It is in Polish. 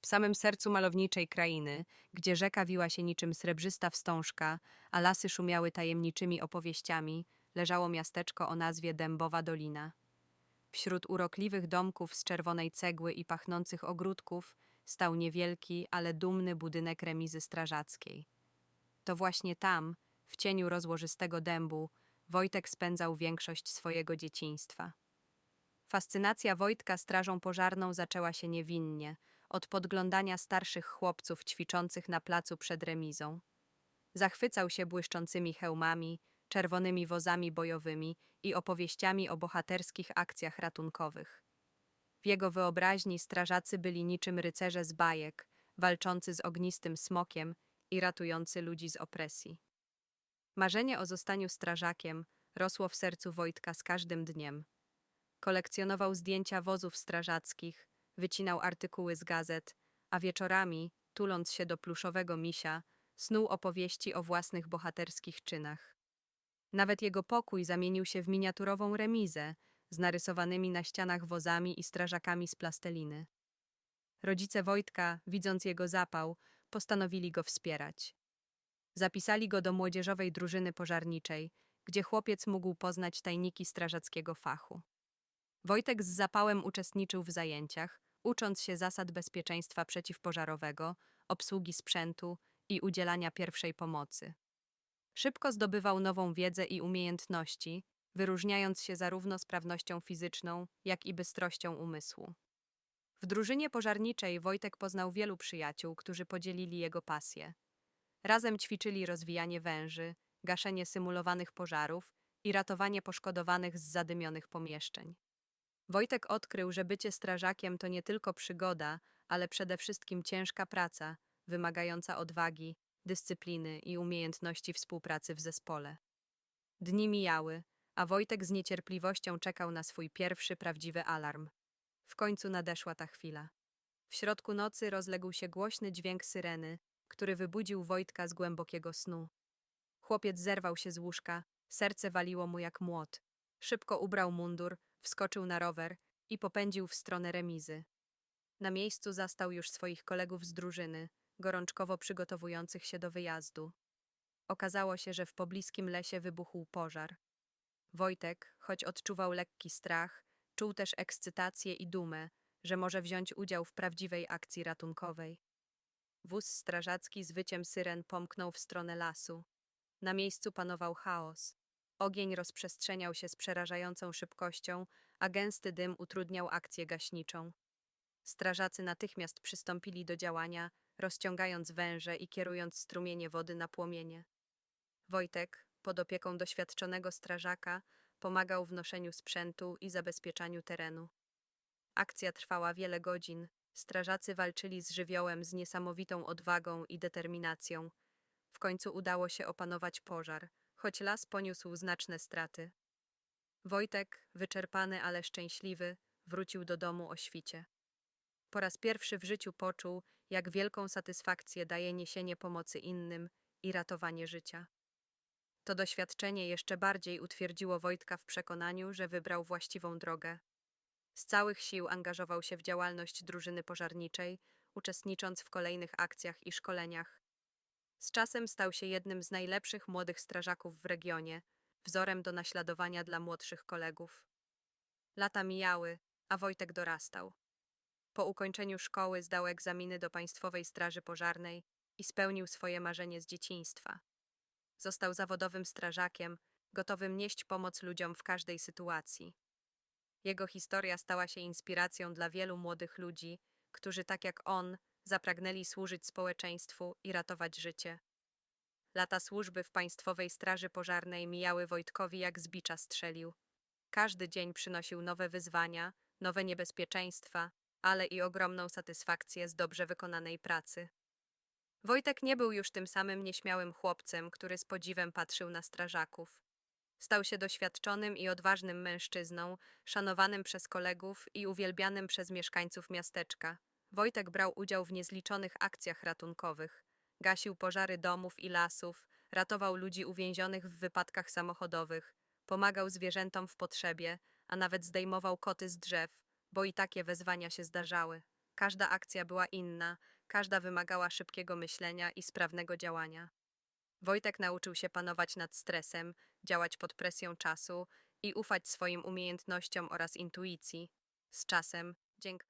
W samym sercu malowniczej krainy, gdzie rzeka wiła się niczym srebrzysta wstążka, a lasy szumiały tajemniczymi opowieściami, leżało miasteczko o nazwie Dębowa Dolina. Wśród urokliwych domków z czerwonej cegły i pachnących ogródków stał niewielki, ale dumny budynek remizy strażackiej. To właśnie tam, w cieniu rozłożystego dębu, Wojtek spędzał większość swojego dzieciństwa. Fascynacja Wojtka strażą pożarną zaczęła się niewinnie, od podglądania starszych chłopców ćwiczących na placu przed remizą. Zachwycał się błyszczącymi hełmami, czerwonymi wozami bojowymi i opowieściami o bohaterskich akcjach ratunkowych. W jego wyobraźni strażacy byli niczym rycerze z bajek, walczący z ognistym smokiem i ratujący ludzi z opresji. Marzenie o zostaniu strażakiem rosło w sercu Wojtka z każdym dniem. Kolekcjonował zdjęcia wozów strażackich, wycinał artykuły z gazet, a wieczorami, tuląc się do pluszowego misia, snuł opowieści o własnych bohaterskich czynach. Nawet jego pokój zamienił się w miniaturową remizę z narysowanymi na ścianach wozami i strażakami z plasteliny. Rodzice Wojtka, widząc jego zapał, postanowili go wspierać. Zapisali go do młodzieżowej drużyny pożarniczej, gdzie chłopiec mógł poznać tajniki strażackiego fachu. Wojtek z zapałem uczestniczył w zajęciach, ucząc się zasad bezpieczeństwa przeciwpożarowego, obsługi sprzętu i udzielania pierwszej pomocy. Szybko zdobywał nową wiedzę i umiejętności, wyróżniając się zarówno sprawnością fizyczną, jak i bystrością umysłu. W drużynie pożarniczej Wojtek poznał wielu przyjaciół, którzy podzielili jego pasję. Razem ćwiczyli rozwijanie węży, gaszenie symulowanych pożarów i ratowanie poszkodowanych z zadymionych pomieszczeń. Wojtek odkrył, że bycie strażakiem to nie tylko przygoda, ale przede wszystkim ciężka praca, wymagająca odwagi, dyscypliny i umiejętności współpracy w zespole. Dni mijały, a Wojtek z niecierpliwością czekał na swój pierwszy prawdziwy alarm. W końcu nadeszła ta chwila. W środku nocy rozległ się głośny dźwięk syreny, który wybudził Wojtka z głębokiego snu. Chłopiec zerwał się z łóżka, serce waliło mu jak młot. Szybko ubrał mundur, wskoczył na rower i popędził w stronę remizy. Na miejscu zastał już swoich kolegów z drużyny, gorączkowo przygotowujących się do wyjazdu. Okazało się, że w pobliskim lesie wybuchł pożar. Wojtek, choć odczuwał lekki strach, czuł też ekscytację i dumę, że może wziąć udział w prawdziwej akcji ratunkowej. Wóz strażacki z wyciem syren pomknął w stronę lasu. Na miejscu panował chaos. Ogień rozprzestrzeniał się z przerażającą szybkością, a gęsty dym utrudniał akcję gaśniczą. Strażacy natychmiast przystąpili do działania, rozciągając węże i kierując strumienie wody na płomienie. Wojtek, pod opieką doświadczonego strażaka, pomagał w noszeniu sprzętu i zabezpieczaniu terenu. Akcja trwała wiele godzin. Strażacy walczyli z żywiołem z niesamowitą odwagą i determinacją. W końcu udało się opanować pożar, choć las poniósł znaczne straty. Wojtek, wyczerpany, ale szczęśliwy, wrócił do domu o świcie. Po raz pierwszy w życiu poczuł, jak wielką satysfakcję daje niesienie pomocy innym i ratowanie życia. To doświadczenie jeszcze bardziej utwierdziło Wojtka w przekonaniu, że wybrał właściwą drogę. Z całych sił angażował się w działalność drużyny pożarniczej, uczestnicząc w kolejnych akcjach i szkoleniach. Z czasem stał się jednym z najlepszych młodych strażaków w regionie, wzorem do naśladowania dla młodszych kolegów. Lata mijały, a Wojtek dorastał. Po ukończeniu szkoły zdał egzaminy do Państwowej Straży Pożarnej i spełnił swoje marzenie z dzieciństwa. Został zawodowym strażakiem, gotowym nieść pomoc ludziom w każdej sytuacji. Jego historia stała się inspiracją dla wielu młodych ludzi, którzy tak jak on zapragnęli służyć społeczeństwu i ratować życie. Lata służby w Państwowej Straży Pożarnej mijały Wojtkowi jak z bicza strzelił. Każdy dzień przynosił nowe wyzwania, nowe niebezpieczeństwa, ale i ogromną satysfakcję z dobrze wykonanej pracy. Wojtek nie był już tym samym nieśmiałym chłopcem, który z podziwem patrzył na strażaków. Stał się doświadczonym i odważnym mężczyzną, szanowanym przez kolegów i uwielbianym przez mieszkańców miasteczka. Wojtek brał udział w niezliczonych akcjach ratunkowych. Gasił pożary domów i lasów, ratował ludzi uwięzionych w wypadkach samochodowych, pomagał zwierzętom w potrzebie, a nawet zdejmował koty z drzew, bo i takie wezwania się zdarzały. Każda akcja była inna, każda wymagała szybkiego myślenia i sprawnego działania. Wojtek nauczył się panować nad stresem, działać pod presją czasu i ufać swoim umiejętnościom oraz intuicji. Z czasem, dzięki